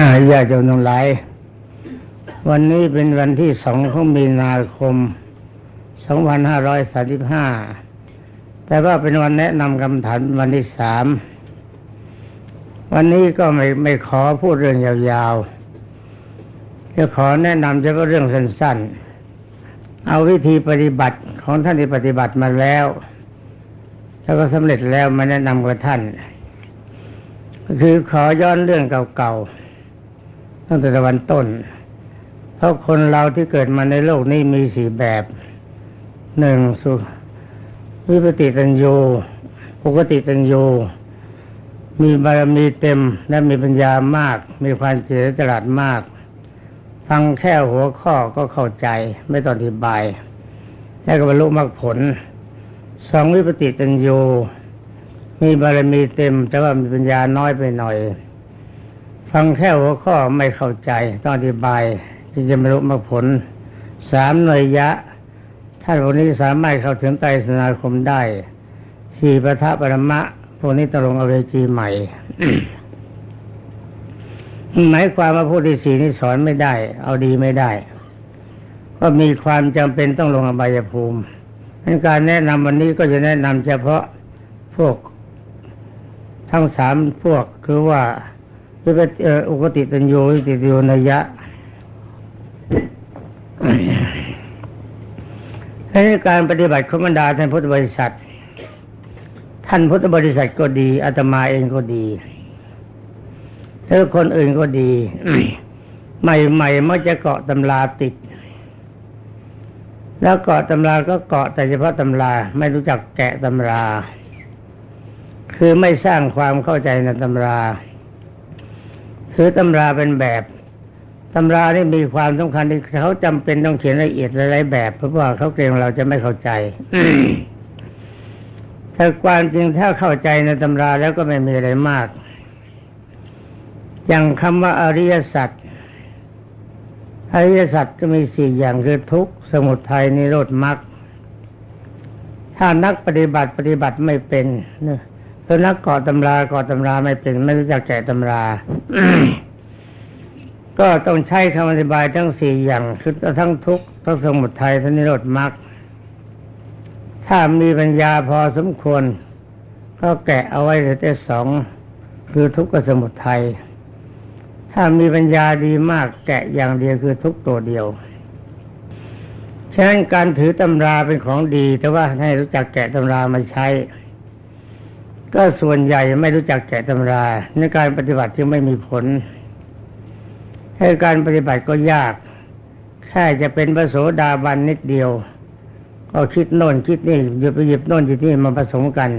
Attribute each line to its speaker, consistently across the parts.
Speaker 1: อ่าญาติโยมทั้งหลาย วันนี้เป็นวันที่สองของมีนาคม 2535 แต่ว่าเป็นวันแนะนำคำถามวันที่สาม วันนี้ก็ไม่ไม่ขอพูดเรื่องยาวๆ จะขอแนะนำเฉพาะเรื่องสั้นๆ เอาวิธีปฏิบัติของท่านที่ปฏิบัติมาแล้ว แล้วก็สำเร็จแล้วมาแนะนำกับท่านก็คือขอย้อนเรื่องเก่าๆ ตั้งแต่ตะวันต้น เพราะคนเราที่เกิดมาในโลกนี้มีสี่แบบหนึ่งสุวิปติตัญญูปกติตัญญูมีบารมีเต็มและมีปัญญามาก มีความเฉลียวฉลาดมาก ฟังแค่หัวข้อก็เข้าใจไม่ต้องอธิบาย แล้ก็บรรลุมรรคผลสองวิปติตัญญูมีบารมีเต็ม แต่ว่ามีปัญญาน้อยไปหน่อย ฟังแค่หัวข้อไม่เข้าใจต้องอธิบายจึงจะบรรลุมรรคผลสามหน่วยยะท่านพวกนี้สามารถเข้าถึงไตรสนาคมได้สี่ปทะปรมะพวกนี้ตกลงอเวจีใหม่หมายความว่าผู้ที่สี่นี้สอนไม่ได้ เอาดีไม่ได้ ก็มีความจำเป็นต้องลงอบายภูมิดังการแนะนำวันนี้ก็จะแนะนำเฉพาะพวกทั้งสามพวกคือว่า วิปติเอ่ออุกติตัญญูวิปติตัญญูนยะในการปฏิบัติของบรรดาท่านพุทธบริษัท ท่านพุทธบริษัทก็ดีอาตมาเองก็ดีแล้วคนอื่นก็ดี ใหม่ๆมักจะเกาะตำราติด แล้วเกาะตำราก็เกาะแต่เฉพาะตำรา ไม่รู้จักแกะตำรา คือไม่สร้างความเข้าใจในตำรา คือตำราเป็นแบบตำรานี่มีความสำคัญที่เขาจำเป็นต้องเขียนละเอียดหลายแบบ เพราะว่าเขาเกรงเราจะไม่เข้าใจถ้าความจริงถ้าเข้าใจในตำราแล้วก็ไม่มีอะไรมาก อย่างคำว่าอริยสัจอริยสัจก็มีสี่อย่างคือทุกข์สมุทัยนิโรธมรรคถ้านักปฏิบัติปฏิบัติไม่เป็นเนี่ย คือนักกาะตำรากาะตำราไม่เป็นไม่รู้จักแกะตำราก็ต้องใช้คำอธิบายทั้งสี่อย่างคือทั้งทุกข์ทั้งสมุทัยทั้งนิโรธมรรคถ้ามีปัญญาพอสมควร ก็แกะเอาไว้แต่สองคือทุกข์กับสมุทัยถ้ามีปัญญาดีมากแกะอย่างเดียวคือทุกตัวเดียวฉะนั้นการถือตำราเป็นของดี แต่ว่าให้รู้จักแกะตำรามาใช้ ก็ส่วนใหญ่ไม่รู้จักแกะตำราในการปฏิบัติที่ไม่มีผล ให้การปฏิบัติก็ยาก แค่จะเป็นพระโสดาบันนิดเดียว ก็คิดโน่นคิดนี่หยิบไปหยิบโน่นหยิบนี่มาผสมกัน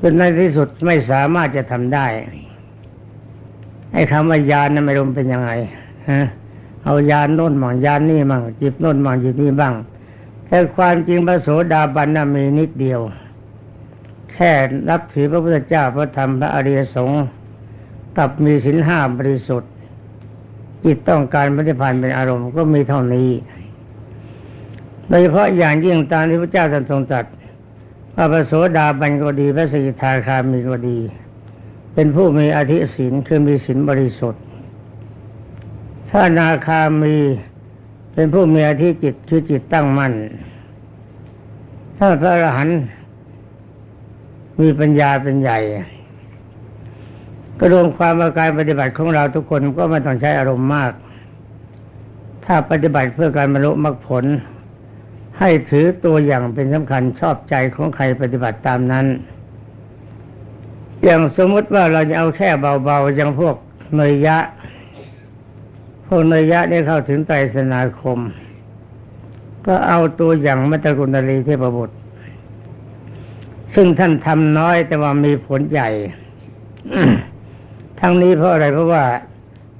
Speaker 1: จนในที่สุดไม่สามารถจะทำได้ไอ้คำว่ายานนั้นไม่รู้เป็นยังไงฮะเอายานโน่นมั่งยานนี่มั่งจิบโน่นมั่งจิบนี่บ้างแต่ความจริงพระโสดาบันน่ะมีนิดเดียว ค่นับถือพระพุทธเจ้าพระธรรมพระอริยสงฆ์กับมีศีลห้าบริสุทธิ์จิตต้องการปฏิพันธ์เป็นอารมณ์ก็มีเท่านี้ โดยเฉพาะอย่างยิ่งตามที่พระเจ้าทรงทรงตรัสว่าพระโสดาบันก็ดีพระสกิทาคามีก็ดี เป็นผู้มีอธิศีลคือมีศีลบริสุทธิ์ถ้านาคามีเป็นผู้มีอธิจิตคือจิตตั้งมั่นถ้าพระอรหันต์ มีปัญญาเป็นใหญ่ก็รวมความว่าการปฏิบัติของเราทุกคนก็ไม่ต้องใช้อารมณ์มาก ถ้าปฏิบัติเพื่อการบรรลุมรรคผล ให้ถือตัวอย่างเป็นสำคัญชอบใจของใครปฏิบัติตามนั้น อย่างสมมติว่าเราจะเอาแค่เบาๆอย่างพวกเนยยะ พวกเนยยะนี่เข้าถึงไตรสนาคม ก็เอาตัวอย่างมัตตกุณลีเทพบุตร ซึ่งท่านทำน้อยแต่ว่ามีผลใหญ่ทั้งนี้เพราะอะไรเพราะว่า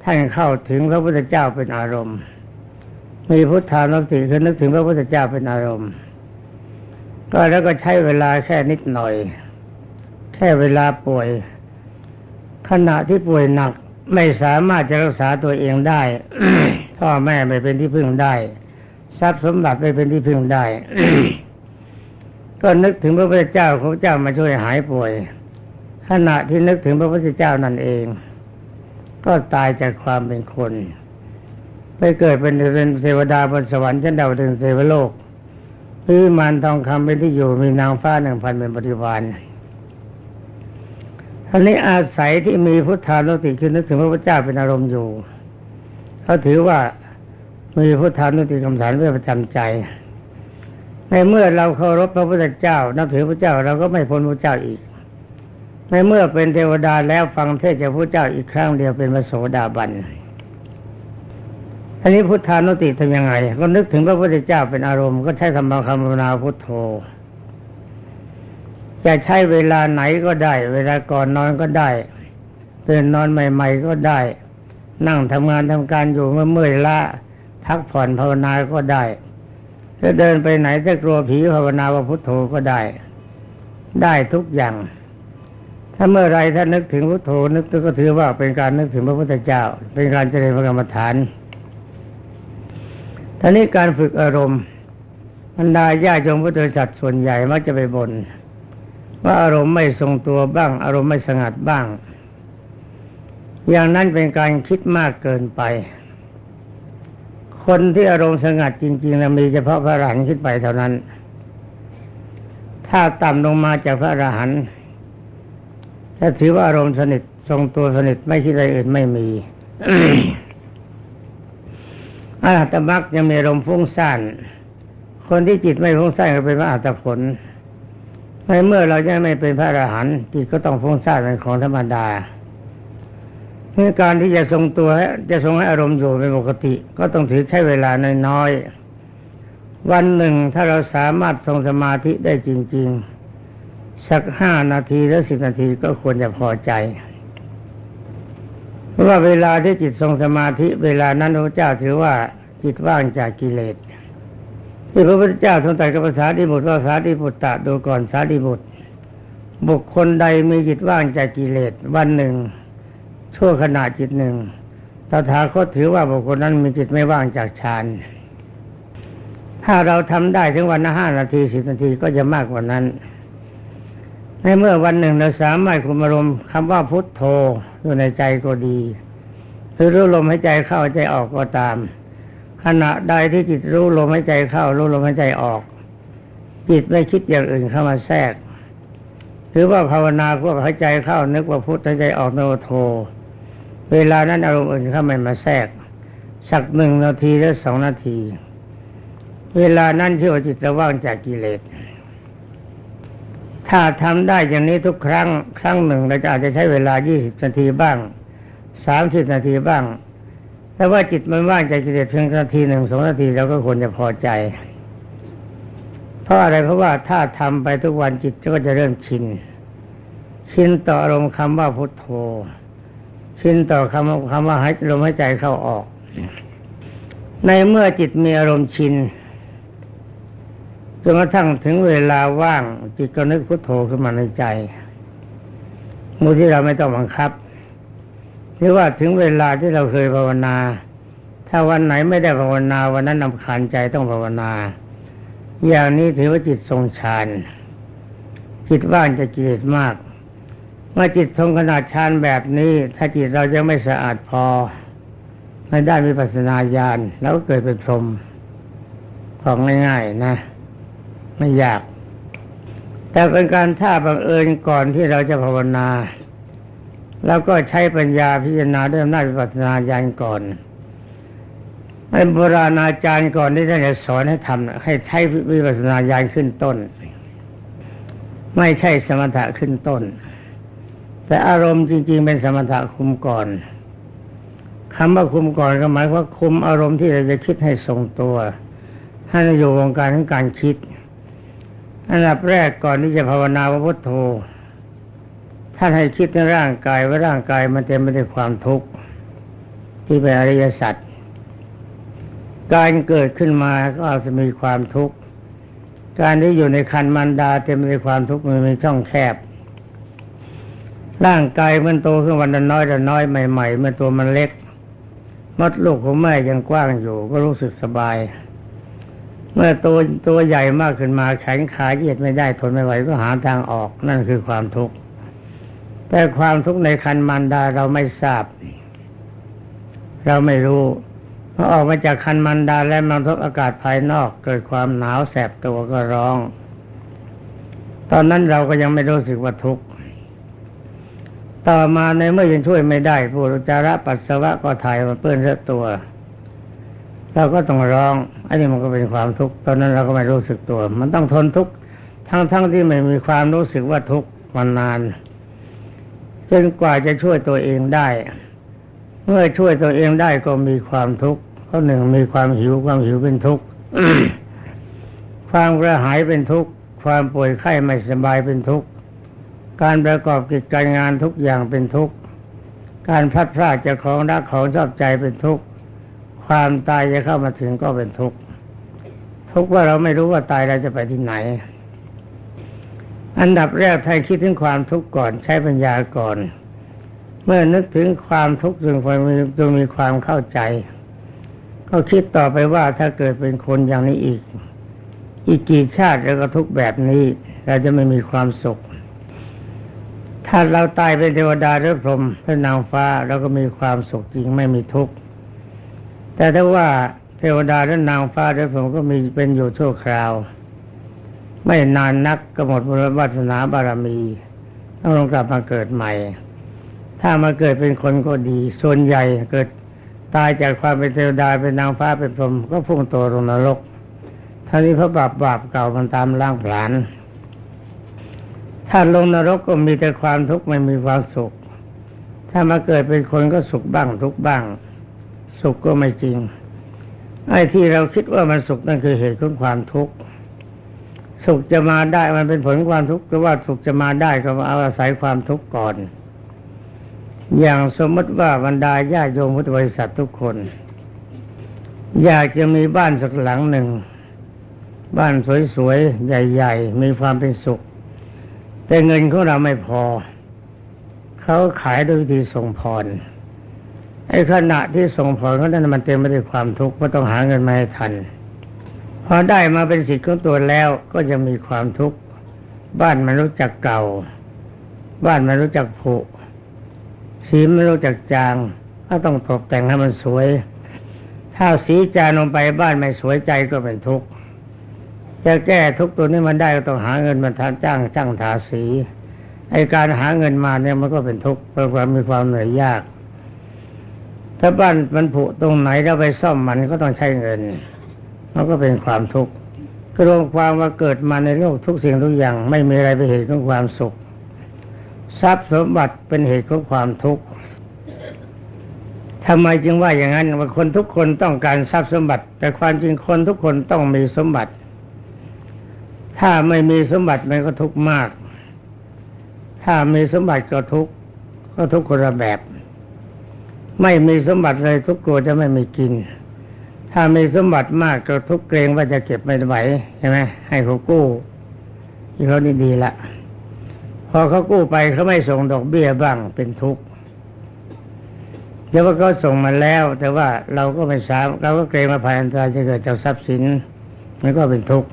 Speaker 1: ท่านเข้าถึงพระพุทธเจ้าเป็นอารมณ์ มีพุทธานุสติคือนึกถึงพระพุทธเจ้าเป็นอารมณ์ ก็แล้วก็ใช้เวลาแค่นิดหน่อย แค่เวลาป่วย ขณะที่ป่วยหนักไม่สามารถจะรักษาตัวเองได้พ่อแม่ไม่เป็นที่พึ่งได้ ทรัพย์สมบัติไม่เป็นที่พึ่งได้ ก็นึกถึงพระพุทธเจ้าพระเจ้ามาช่วยหายป่วย ขณะที่นึกถึงพระพุทธเจ้านั่นเอง ก็ตายจากความเป็นคน ไปเกิดเป็นเป็นเทวดาบนสวรรค์ชั้นดาวดึงเทวโลกหรือมานทองคำเป็นที่อยู่มีนางฟ้าหนึ่งพันเป็นปฏิวานท่านนี้อาศัยที่มีพุทธานุสติคือนึกถึงพระพุทธเจ้าเป็นอารมณ์อยู่เขาถือว่ามีพุทธานุสติคำสานเพื่อประจำใจ ในเมื่อเราเคารพพระพุทธเจ้า นับถือพระเจ้าเราก็ไม่พ้นพระเจ้าอีก ในเมื่อเป็นเทวดาแล้วฟังเทศจากพระเจ้าอีกครั้งเดียวเป็นพระโสดาบันอันนี้พุทธานุติทำยังไง ก็นึกถึงพระพุทธเจ้าเป็นอารมณ์ก็ใช้ธรรมคำภาวนาพุทโธ จะใช้เวลาไหนก็ได้ เวลาก่อนนอนก็ได้ตื่นนอนใหม่ ๆ ก็ได้ นั่งทำงานทำการอยู่เมื่อเมื่อยล้าพักผ่อนภาวนาก็ได้ ถ้าเดินไปไหนถ้ากลัวผีภาวนาว่าพุทโธก็ได้ ได้ทุกอย่าง ถ้าเมื่อไรถ้านึกถึงพุทโธนึกก็ถือว่าเป็นการนึกถึงพระพุทธเจ้า เป็นการเจริญพระกรรมฐานท่านี้การฝึกอารมณ์บรรดาญาโยมพุทธสัตว์ส่วนใหญ่มักจะไปบน่นว่าอารมณ์ไม่ทรงตัวบ้าง อารมณ์ไม่สงัดบ้าง อย่างนั้นเป็นการคิดมากเกินไป คนที่อารมณ์สงัดจริงๆแล้วมีเฉพาะพระอรหันต์ขึ้นไปเท่านั้น ถ้าต่ำลงมาจากพระอรหันต์ถ้าถือว่าอารมณ์สนิททรงตัวสนิทไม่คิดอะไรอื่นไม่มีอาตมักยังมีอารมณ์ฟุ้งซ่าน คนที่จิตไม่ฟุ้งซ่านก็เป็นพระอาตผลในเมื่อเราจะไม่เป็นพระอรหันต์จิตก็ต้องฟุ้งซ่านเป็นของธรรมดา เมื่อการที่จะทรงตัวจะทรงให้อารมณ์อยู่เป็นปกติ ก็ต้องถือใช้เวลาน้อยๆวันหนึ่งถ้าเราสามารถทรงสมาธิได้จริง ๆ สักห้านาทีหรือสิบนาทีก็ควรจะพอใจ เพราะว่าเวลาที่จิตทรงสมาธิ เวลานั้นพระเจ้าถือว่าจิตว่างจากกิเลสที่พระพุทธเจ้าทรงตรัสกับภาษาดิบุตรว่าภาษาดิบุตรตะดูก่อนสาดิบุตร บุคคลใดมีจิตว่างจากกิเลสวันหนึ่ง ชั่วขณะจิตหนึ่งตถาคตถือว่าบุคคลนั้นมีจิตไม่ว่างจากฌานถ้าเราทำได้ถึงวันละห้านาทีสิบนาทีก็จะมากกว่านั้น ในเมื่อวันหนึ่งเราสามารถคุมอารมณ์คำว่าพุทโธอยู่ในใจก็ดีหรือรู้ลมหายใจเข้าใจออกก็ตาม ขณะใดที่จิตรู้ลมหายใจเข้า รู้ลมหายใจออก จิตไม่คิดอย่างอื่นเข้ามาแทรกถือว่าภาวนาพวกหายใจเข้านึกว่าพุทหายใจออกโนโท เวลานั้นอารมณ์อื่นเข้าไม่มาแทรก สักหนึ่งนาทีหรือสองนาที เวลานั้นชื่อว่าจิตระว่างจากกิเลส ถ้าทำได้อย่างนี้ทุกครั้ง ครั้งหนึ่งเราจะอาจจะใช้เวลายี่สิบนาทีบ้างสามสิบนาทีบ้าง แต่ว่าจิตมันว่างจากกิเลสเพียงนาทีหนึ่งสองนาทีเราก็ควรจะพอใจ เพราะอะไรเพราะว่าถ้าทำไปทุกวันจิตก็จะเริ่มชิน ชินต่ออารมณ์คำว่าพุทโธ ชินต่อคำคำว่าหายลมหายใจเข้าออก ในเมื่อจิตมีอารมณ์ชินจนกระทั่งถึงเวลาว่าง จิตก็นึกพุทโธขึ้นมาในใจมูที่เราไม่ต้องบังคับหรือว่าถึงเวลาที่เราเคยภาวนา ถ้าวันไหนไม่ได้ภาวนาวันนั้นนำขานใจต้องภาวนา อย่างนี้ถือว่าจิตทรงฌานจิตว่างจะกิเลสมาก เมื่อจิตทรงขนาดฌานแบบนี้ ถ้าจิตเรายังไม่สะอาดพอไม่ได้มีปัสนาญาณแล้วก็เกิดเป็นพรหมของง่ายๆนะ ไม่ยาก แต่เป็นการถ้าบังเอิญก่อนที่เราจะภาวนา แล้วก็ใช้ปัญญาพิจารณาด้วยอำนาจวิปัสสนาญาณก่อนเป็นโบราณอาจารย์ก่อนที่ท่านจะสอนให้ทำให้ใช้วิปัสสนาญาณขึ้นต้น ไม่ใช่สมถะขึ้นต้น แต่อารมณ์จริง ๆ เป็นสมถะคุมก่อนคำว่าคุมก่อนก็หมายว่าคุมอารมณ์ที่เราจะคิดให้ทรงตัวให้อยู่วงการของการคิด อันดับแรกก่อนที่จะภาวนาว่าพุทโธท่านให้คิดในร่างกายว่าร่างกายมันเต็มไปด้วยความทุกข์ที่เป็นอริยสัจการเกิดขึ้นมาก็อาจจะมีความทุกข์การที่อยู่ในคันมันดาเต็มไปด้วยความทุกข์มันมีช่องแคบ ร่างกายมันโตขึ้นวันละน้อยละน้อยใหม่ๆเมื่อตัวมันเล็กมดลูกของแม่ยังกว้างอยู่ก็รู้สึกสบาย เมื่อตัวตัวใหญ่มากขึ้นมาแขนขาเหยียดไม่ได้ทนไม่ไหวก็หาทางออกนั่นคือความทุกข์แต่ความทุกข์ในคันมันดาเราไม่ทราบ เราไม่รู้พอออกมาจากคันมันดาและมันทบอากาศภายนอก เกิดความหนาวแสบตัวก็ร้อง ตอนนั้นเราก็ยังไม่รู้สึกว่าทุกข์ ต่อมาในเมื่อยังช่วยไม่ได้ผู้อุจจาระปัสสาวะก็ถ่ายมาเปื้อนเสื้อตัว เราก็ต้องร้องอันนี้มันก็เป็นความทุกข์ตอนนั้นเราก็ไม่รู้สึกตัว มันต้องทนทุกข์ทั้งๆทที่ไม่มีความรู้สึกว่าทุกข์มานานจนกว่าจะช่วยตัวเองได้ เมื่อช่วยตัวเองได้ก็มีความทุกข์เพราะหนึ่งมีความหิวความหิวเป็นทุกข์ความกระหายเป็นทุกข์ความป่วยไข้ไม่สบายเป็นทุกข์ การประกอบกิจการงานทุกอย่างเป็นทุกข์ การพัดพรากจากของรักของชอบใจเป็นทุกข์ ความตายจะเข้ามาถึงก็เป็นทุกข์ ทุกข์ว่าเราไม่รู้ว่าตายเราจะไปที่ไหน อันดับแรกให้คิดถึงความทุกข์ก่อนใช้ปัญญาก่อน เมื่อนึกถึงความทุกข์จึงควรมีจึงมีความเข้าใจ ก็คิดต่อไปว่าถ้าเกิดเป็นคนอย่างนี้อีก อีกกี่ชาติเราก็ทุกแบบนี้ เราจะไม่มีความสุข ถ้าเราตายเป็นเทวดาหรือพรหมเป็นนางฟ้าเราก็มีความสุขจริงไม่มีทุกข์แต่ถ้าว่าเทวดาหรือนางฟ้าหรือพรหมก็มีเป็นอยู่ชั่วคราว ไม่นานนักก็หมดบุญวาสนาบารมีต้องลงกลับมาเกิดใหม่ ถ้ามาเกิดเป็นคนก็ดี ส่วนใหญ่เกิดตายจากความเป็นเทวดาเป็นนางฟ้าเป็นพรหมก็พุ่งตัวลงนรกท่านี้พระบาปบาปเก่ามันตามล่างผลาญ ถ้าลงนรกก็มีแต่ความทุกข์ไม่มีความสุข ถ้ามาเกิดเป็นคนก็สุขบ้างทุกข์บ้าง สุขก็ไม่จริง ไอ้ที่เราคิดว่ามันสุขนั่นคือเหตุของความทุกข์ สุขจะมาได้มันเป็นผลความทุกข์หรือว่าสุขจะมาได้ก็อาอาศัยความทุกข์ก่อน อย่างสมมติว่าบรรดาญาติโยมพุทธบริษัททุกคน อยากจะมีบ้านสักหลังหนึ่ง บ้านสวยๆ ใหญ่ ๆ มีความเป็นสุข แต่เงินของเราไม่พอ เขาขายด้วยวิธีส่งพรไอ้ขณะที่ส่งพรเขานั้นมันเต็มไปด้วยความทุกข์เพราะต้องหาเงินมาให้ทัน พอได้มาเป็นสิทธิ์ของตัวแล้วก็จะมีความทุกข์บ้านมันรู้จักเก่า บ้านมันรู้จักผุสีไม่รู้จักจางก็ต้องตกแต่งให้มันสวย ถ้าสีจางลงไปบ้านไม่สวยใจก็เป็นทุกข์ จะแก้ทุกตัวนี้มันได้ก็ต้องหาเงินมาทำจ้างจ้างทาสีไอการหาเงินมาเนี่ยมันก็เป็นทุกข์เพราะความมีความเหนื่อยยาก ถ้าบ้านมันผุตรงไหนเราไปซ่อมมันก็ต้องใช้เงิน มันก็เป็นความทุกข์ก็รวมความว่าเกิดมาในโลกทุกสิ่งทุกอย่างไม่มีอะไรเป็นเหตุของความสุข ทรัพย์สมบัติเป็นเหตุของความทุกข์ทำไมจึงว่าอย่างนั้นว่าคนทุกคนต้องการทรัพย์สมบัติ แต่ความจริงคนทุกคนต้องมีสมบัติ ถ้าไม่มีสมบัติมันก็ทุกข์มาก ถ้ามีสมบัติก็ทุกข์ก็ทุกข์คนละแบบ ไม่มีสมบัติเลยทุกข์กลัวจะไม่มีกิน ถ้ามีสมบัติมากก็ทุกข์เกรงว่าจะเก็บไม่ไหวใช่ไหมให้เขากู้ที่เขานี่ดีละพอเขากู้ไปเขาไม่ส่งดอกเบี้ยบ้างเป็นทุกข์เดี๋ยวว่าเขาส่งมาแล้ว แต่ว่าเราก็ไม่ทราบเราก็เกรงว่าภัยอันตรายจะเกิดจากทรัพย์สินมันก็เป็นทุกข์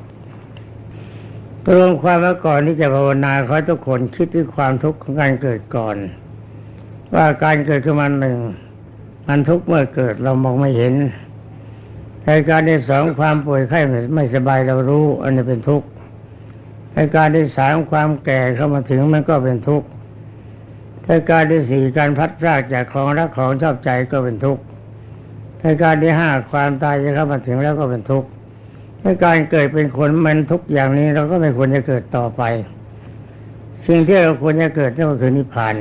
Speaker 1: รวมความว่าก่อนที่จะภาวนาขอทุกคนคิดถึงความทุกข์ของการเกิดก่อน ว่าการเกิดขึ้นมาหนึ่งมันทุกข์เมื่อเกิดเรามองไม่เห็นในการที่สองความป่วยไข้ไม่สบายเรารู้ อันนี้เป็นทุกข์ในการที่สามความแก่เข้ามาถึงมันก็เป็นทุกข์ในการที่สี่การพัดพรากจากของรักของชอบใจก็เป็นทุกข์ในการที่ห้าความตายจะเข้ามาถึงแล้วก็เป็นทุกข์ ในการเกิดเป็นคนมันทุกอย่างนี้เราก็ไม่ควรจะเกิดต่อไป สิ่งที่เราควรจะเกิดนั่นก็คือนิพพาน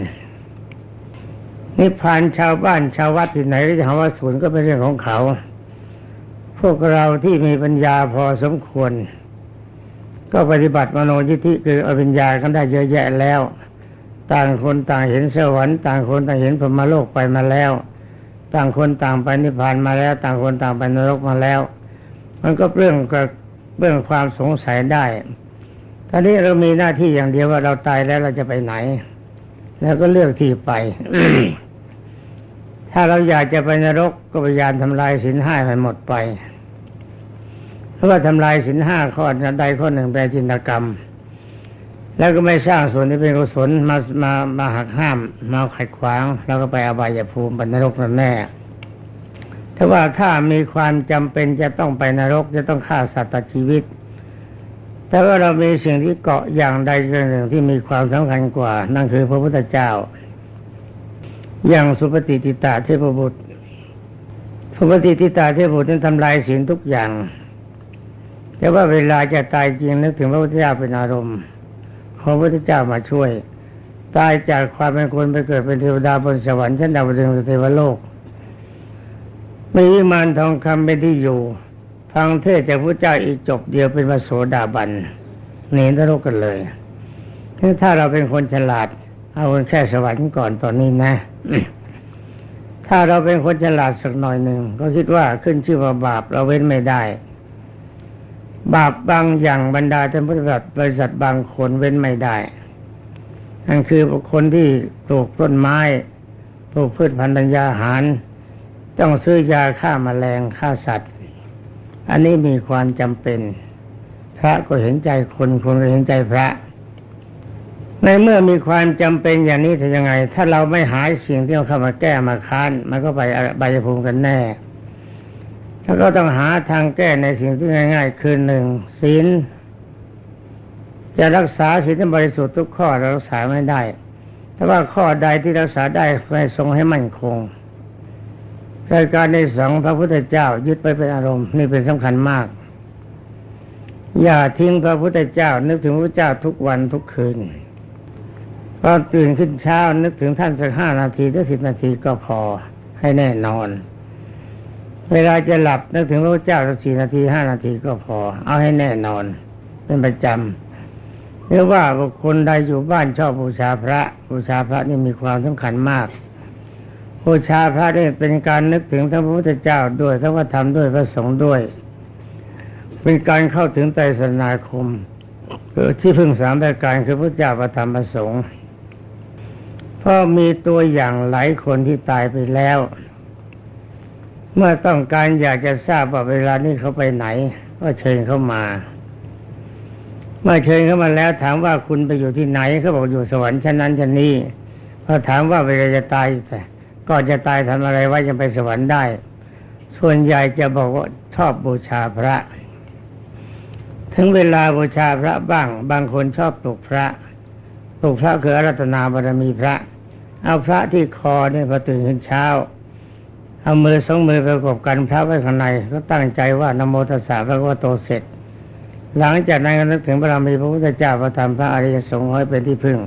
Speaker 1: นิพพานชาวบ้านชาววัดที่ไหนจะหาว่าศูนย์ก็เป็นเรื่องของเขา พวกเราที่มีปัญญาพอสมควร ก็ปฏิบัติมโนยิทธิคือเอาปัญญากันได้เยอะแยะแล้ว ต่างคนต่างเห็นสวรรค์ต่างคนต่างเห็นพรมโลกไปมาแล้ว ต่างคนต่างไปนิพพานมาแล้ว ต่างคนต่างไปนรกมาแล้ว มันก็เรื่องกับเรื่องความสงสัยได้ตอนนี้เรามีหน้าที่อย่างเดียวว่าเราตายแล้วเราจะไปไหน แล้วก็เลือกที่ไป ถ้าเราอยากจะไปนรกก็พยายามทำลายสินห้าให้หมดไปเพราะว่าทำลายสินห้าข้อใดข้อหนึ่งแปลจินตกรรม แล้วก็ไม่สร้างส่วนที่เป็นกุศลมามามาหักห้าม มาขัดขวาง แล้วก็ไปอบายภูมิบรรนรกนั่นแน่ ถ้าว่าถ้ามีความจำเป็นจะต้องไปนรกจะต้องฆ่าสัตว์ตัดชีวิต แต่ว่าเรามีสิ่งที่เกาะอย่างใดอย่างหนึ่งที่มีความสำคัญกว่า นั่นคือพระพุทธเจ้า อย่างสุปฏิติตาเทพบุตรสุปฏิติตาเทพบุตรนั้นทำลายศีลทุกอย่าง แต่ว่าเวลาจะตายจริงนึกถึงพระพุทธเจ้าเป็นอารมณ์ขอพระพุทธเจ้ามาช่วย ตายจากความเป็นคนไปเกิดเป็นเทวดาบนสวรรค์ชั้นดาวดึงส์เทวโลก มีวิมานทองคำเป็นที่อยู่ฟังเทศจากพระเจ้าอีกจบเดียวเป็นพระโสดาบันหนีนรกกันเลยถ้าเราเป็นคนฉลาด เอาแค่สวรรค์ก่อนตอนนี้นะ ถ้าเราเป็นคนฉลาดสักหน่อยหนึ่งก็คิดว่าขึ้นชื่อว่าบาปเราเว้นไม่ได้ บาปบางอย่างบรรดาท่านพุทธบริษัทบริษัทบางคนเว้นไม่ได้นั่นคือคนที่ปลูกต้นไม้ปลูกพืชพันธุ์ธัญญาหาร ต้องซื้อยาฆ่ามาแมลงฆ่าสัตว์ อันนี้มีความจำเป็น พระก็เห็นใจคนคนก็เห็นใจพระ ในเมื่อมีความจำเป็นอย่างนี้จะยังไง ถ้าเราไม่หายสิ่งที่เขาเข้ามาแก้มาค้านมันก็ไปใบยภูมิกันแน่แล้วก็ต้องหาทางแก้ในสิ่งที่ง่าย ๆ คือหนึ่งศีลจะรักษาศีลบริสุทธิ์ทุกข้อเรารักษาไม่ได้ แต่ว่าข้อใดที่รักษาได้ให้ทรงให้มั่นคง รายการในสองพระพุทธเจ้ายึดไปเป็นอารมณ์นี่เป็นสำคัญมาก อย่าทิ้งพระพุทธเจ้า นึกถึงพระเจ้าทุกวันทุกคืนพอตื่นขึ้นเช้านึกถึงท่านสักห้านาทีหรือสิบนาทีก็พอให้แน่นอน เวลาจะหลับนึกถึงพระเจ้าสักสี่นาทีห้านาทีก็พอ เอาให้แน่นอน เป็นประจำหรือว่าบุคคลใดอยู่บ้านชอบบูชาพระบูชาพระนี่มีความสำคัญมาก บูชาพระนี่เป็นการนึกถึงทั้งพระพุทธเจ้าด้วยทั้งพระธรรมด้วยพระสงฆ์ด้วย เป็นการเข้าถึงไตรสรณาคมคือที่พึ่งสามประการคือพระเจ้าพระธรรมพระสงฆ์พราะมีตัวอย่างหลายคนที่ตายไปแล้ว เมื่อต้องการอยากจะทราบว่าเวลานี้เขาไปไหน ก็เชิญเขามาเมื่อเชิญเขามาแล้วถามว่าคุณไปอยู่ที่ไหนเขาบอกอยู่สวรรค์ชั้นนั้นชั้นนี้พอถามว่าเวลาจะตายแต่ ก็จะตายทำอะไรว่าจะไปสวรรค์ได้ ส่วนใหญ่จะบอกว่าชอบบูชาพระ ถึงเวลาบูชาพระบ้าง บางคนชอบปลุกพระปลุกพระคืออารัตนาบารมีพระ เอาพระที่คอเนี่ยพอตื่นขึ้นเช้า เอามือสองมือประกบกันพระไว้ข้างในก็ตั้งใจว่านโมตัสสะพระวะโตเสร็จ หลังจากนั้นก็นึกถึงพระรมีพระพุทธเจ้าพระธรรมพระอริยสงฆ์ให้เป็นที่พึ่ง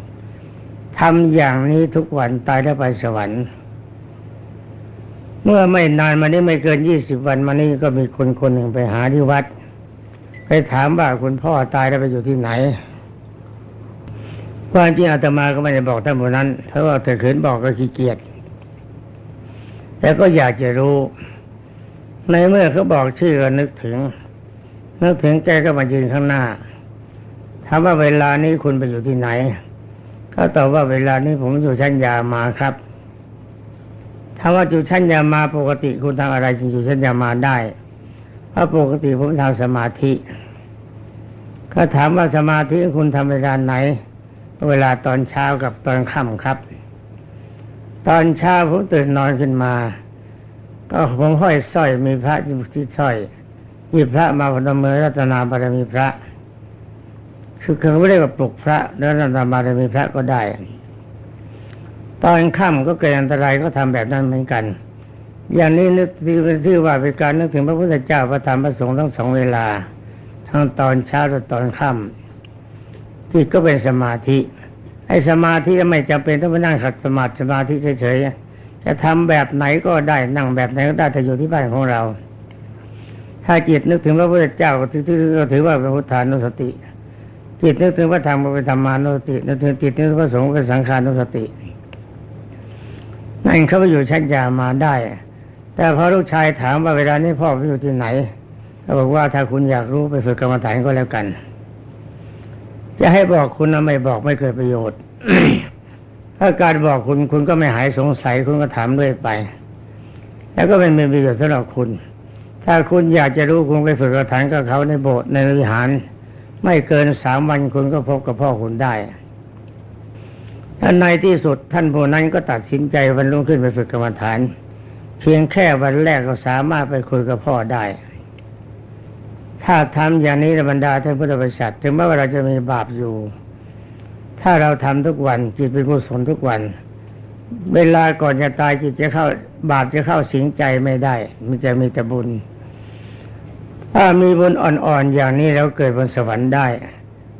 Speaker 1: ทำอย่างนี้ทุกวันตายแล้วไปสวรรค์ เมื่อไม่นานมานี้ไม่เกินยี่สิบวันมานี้ก็มีคนคนหนึ่งไปหาที่วัด ไปถามว่าคุณพ่อตายแล้วไปอยู่ที่ไหนความจริงอาตมาก็ไม่ได้บอกท่านผู้นั้นเพราะว่าเธอขืนบอกก็ขี้เกียจแต่ก็อยากจะรู้ ในเมื่อเขาบอกชื่อก็นึกถึง นึกถึงแกก็มายืนข้างหน้าถามว่าเวลานี้คุณไปอยู่ที่ไหนเขาตอบว่าเวลานี้ผมอยู่ชั้นยามาครับ ถามว่าอยู่ชั้นยามาปกติคุณทำอะไรจึงอยู่ชั้นยามาได้เพราะปกติผมทำสมาธิเขาถามว่าสมาธิคุณทำเวลาไหน เวลาตอนเช้ากับตอนค่ำครับ ตอนเช้าผมตื่นนอนขึ้นมา ก็ผมห้อยสร้อยมีพระที่ที่สร้อยหยิบพระมาพนมมือรัตนาบารมีพระ คือเขาไม่ได้ว่าปลุกพระแล้วรัตนาบารมีพระก็ได้ ตอนค่ำก็เกิดอันตรายก็ทำแบบนั้นเหมือนกัน อย่างนี้นึกที่ว่าเป็นการนึกถึงพระพุทธเจ้าพระธรรมพระสงฆ์ทั้งสองเวลา ทั้งตอนเช้าและตอนค่ำจิตก็เป็นสมาธิ ไอ้สมาธิไม่จำเป็นต้องไปนั่งขัดสมาธิสมาธิเฉยๆจะทำแบบไหนก็ได้นั่งแบบไหนก็ได้แต่อยู่ที่บ้านของเรา ถ้าจิตนึกถึงพระพุทธเจ้าก็ถือก็ถือว่าเป็นพุทธานุสติ จิตนึกถึงพระธรรมก็เป็นธรรมานุสตินึกถึงจิตนึกถึงพระสงฆ์เป็นสังขานุสติ นั่นเขาไปอยู่ชั้นยามาได้ แต่พอลูกชายถามว่าเวลานี้พ่อไปอยู่ที่ไหนเขาบอกว่าถ้าคุณอยากรู้ไปฝึกกรรมฐานก็แล้วกัน จะให้บอกคุณนะไม่บอกไม่เกิดประโยชน์ ถ้าการบอกคุณคุณก็ไม่หายสงสัยคุณก็ถามด้วยไป แล้วก็เป็นประโยชน์สำหรับคุณ ถ้าคุณอยากจะรู้คุณไปฝึกกรรมฐานกับเขาในโบสถ์ในวิหาร ไม่เกินสามวันคุณก็พบกับพ่อคุณได้ ท่านในที่สุดท่านผู้นั้นก็ตัดสินใจวันรุ่งขึ้นไปฝึกกรรมฐาน เพียงแค่วันแรกก็สามารถไปคุยกับพ่อได้ ถ้าทำอย่างนี้บรรดาท่านพุทธบริษัทถึงแม้ว่าเราจะมีบาปอยู่ ถ้าเราทำทุกวันจิตเป็นกุศลทุกวัน เวลาก่อนจะตายจิตจะเข้าบาปจะเข้าสิงใจไม่ได้ มันจะมีแต่บุญ ถ้ามีบุญอ่อนๆอย่างนี้แล้วเกิดบนสวรรค์ได้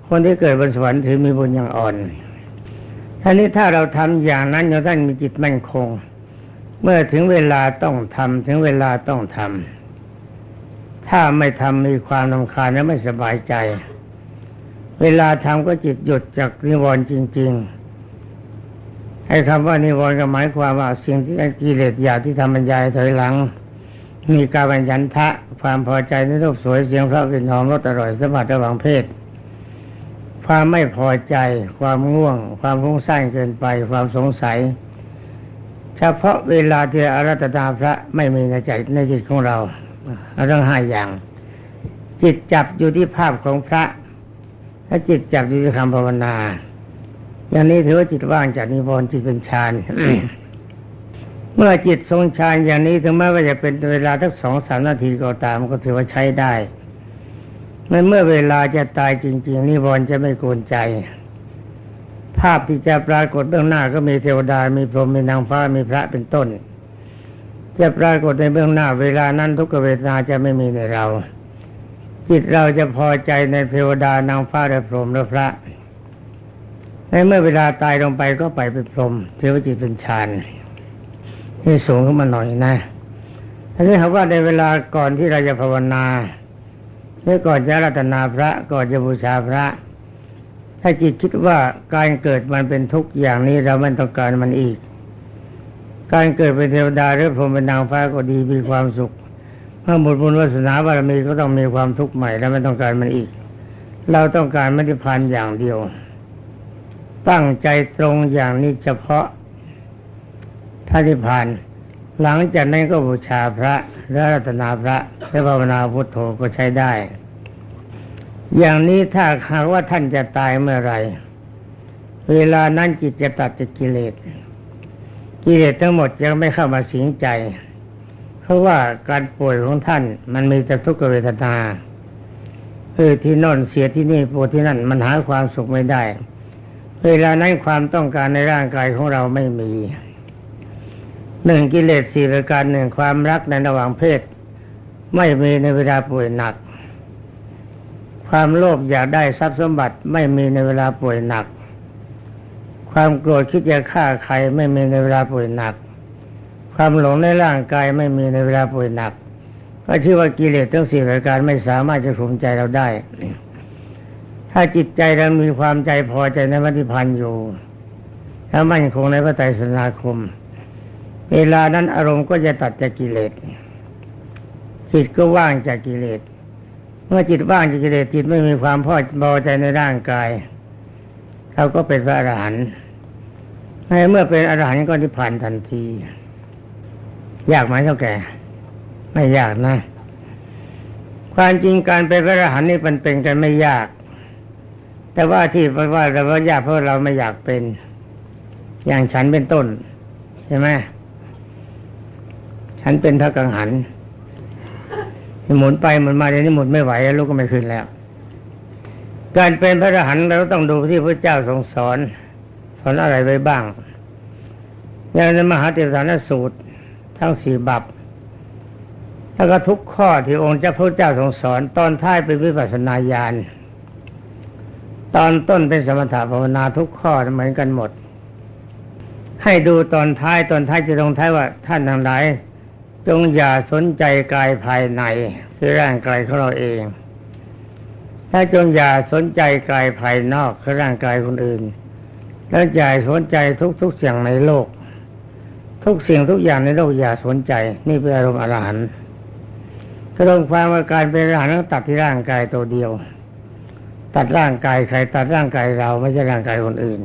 Speaker 1: คนที่เกิดบนสวรรค์ถือมีบุญอย่างอ่อน ท่านี้ถ้าเราทำอย่างนั้นจนท่านมีจิตมั่นคง เมื่อถึงเวลาต้องทำถึงเวลาต้องทำถ้าไม่ทำมีความลำคาญและไม่สบายใจ เวลาทำก็จิตหยุดจากนิวรณ์จริง ๆ ให้คำว่านิวรณ์ก็หมายความว่าสิ่งที่กิเลสอยากที่ทำบรรยายถอยหลัง มีการบัญญันทะความพอใจในรูปสวยเสียงเพราะกลิ่นหอมรสอร่อยสมบัติระหว่างเพศ ความไม่พอใจ ความง่วง ความฟุ้งซ่านเกินไป ความสงสัย เฉพาะเวลาที่อารัตนาพระไม่มีในใจในจิตของเราเราต้องห้าอย่าง จิตจับอยู่ที่ภาพของพระถ้าจิตจับอยู่ที่คำภาวนา อย่างนี้ถือว่าจิตว่างจากนิวรณ์จิตเป็นฌานเมื่อจิตทรงฌานอย่างนี้ถึงแม้ว่าจะเป็นเวลาทั้งสองสามนาทีก็ตามก็ถือว่าใช้ได้ ในเมื่อเวลาจะตายจริง ๆนิวรณ์จะไม่กวนใจ ภาพที่จะปรากฏเบื้องหน้าก็มีเทวดา มีพรหมมีนางฟ้ามีพระเป็นต้น จะปรากฏในเบื้องหน้า เวลานั้นทุกเวทนาจะไม่มีในเรา จิตเราจะพอใจในเทวดานางฟ้าและพรหมและพระ ในเมื่อเวลาตายลงไปก็ไปเป็นพรหมเทวจิตเป็นฌานที่สูงขึ้นมาหน่อยนะทีนี้เขาว่าในเวลาก่อนที่เราจะภาวนา เมื่อก่อนจะรัตนาพระก่อนจะบูชาพระ ถ้าจิตคิดว่าการเกิดมันเป็นทุกข์อย่างนี้เราไม่ต้องการมันอีก การเกิดเป็นเทวดาหรือพรหมเป็นนางฟ้าก็ดีมีความสุขเมื่อหมดบุญวาสนาบารมีก็ต้องมีความทุกข์ใหม่แล้วไม่ต้องการมันอีก เราต้องการมรรคผลอย่างเดียว ตั้งใจตรงอย่างนี้เฉพาะถ้าที่ผ่าน หลังจากนั้นก็บูชาพระและรัตนาพระและภาวนาพุทโธก็ใช้ได้ อย่างนี้ถ้าหากว่าท่านจะตายเมื่อไหรเวลานั้นจิตจะตัดจากกิเลส กิเลสทั้งหมดยังไม่เข้ามาสิงใจ เพราะว่าการป่วยของท่านมันมีแต่ทุกขเวทนาเออที่โนนเสียที่นี่ปวดที่นั่นมันหาความสุขไม่ได้ เวลานั้นความต้องการในร่างกายของเราไม่มี หนึ่งกิเลสสี่ประการหนึ่งความรักในระหว่างเพศ ไม่มีในเวลาป่วยหนัก ความโลภอยากได้ทรัพย์สมบัติไม่มีในเวลาป่วยหนัก ความโกรธคิดจะฆ่าใครไม่มีในเวลาป่วยหนัก ความหลงในร่างกายไม่มีในเวลาป่วยหนักก็ชื่อว่ากิเลสทั้งสี่ประการไม่สามารถจะข่มใจเราได้ ถ้าจิตใจเรามีความใจพอใจในวัติพันธ์อยู่ถ้ามั่นคงในพระไตรสนาคม เวลานั้นอารมณ์ก็จะตัดจากกิเลสจิตก็ว่างจากกิเลสเมื่อจิตว่างจากกิเลสจิตไม่มีความพอพอใจในร่างกายเขาก็เป็นพระอรหันต์ในเมื่อเป็นอรหันต์ก็นิพพานทันที ยากไหมเท่าแก่ ไม่ยากนะ ความจริงการเป็นพระอรหันต์นี่มันเป็นกันไม่ยาก แต่ว่าที่ว่าเราว่ายากเพราะเราไม่อยากเป็น อย่างฉันเป็นต้นใช่ไหม ฉันเป็นพระกังหันหมุนไปหมุนมาเดี๋ยวนี้หมุนไม่ไหวลูกก็ไม่ขึ้นแล้ว การเป็นพระอรหันต์เราต้องดูที่พระเจ้าทรงสอนสอนอะไรไว้บ้างอย่างในมหาเถรสารสูตรทั้งสี่บับแล้วก็ทุกข้อที่องค์เจ้าพระเจ้าทรงสอน ตอนท้ายเป็นวิปัสสนาญาณตอนต้นเป็นสมถะภาวนาทุกข้อเหมือนกันหมด ให้ดูตอนท้ายตอนท้ายจะตรงท้ายว่าท่านทั้งหลาย จงอย่าสนใจกายภายในคือร่างกายของเราเอง ถ้าจงอย่าสนใจกายภายนอกคือร่างกายคนอื่น แล้วอย่าสนใจทุกๆสิ่งในโลก ทุกสิ่งทุกอย่างในโลกอย่าสนใจ นี่เป็นอารมณ์อรหันต์ก็ต้องความว่าการเป็นอรหันต์ตัดที่ร่างกายตัวเดียว ตัดร่างกายใครตัดร่างกายเราไม่ใช่ร่างกายคนอื่น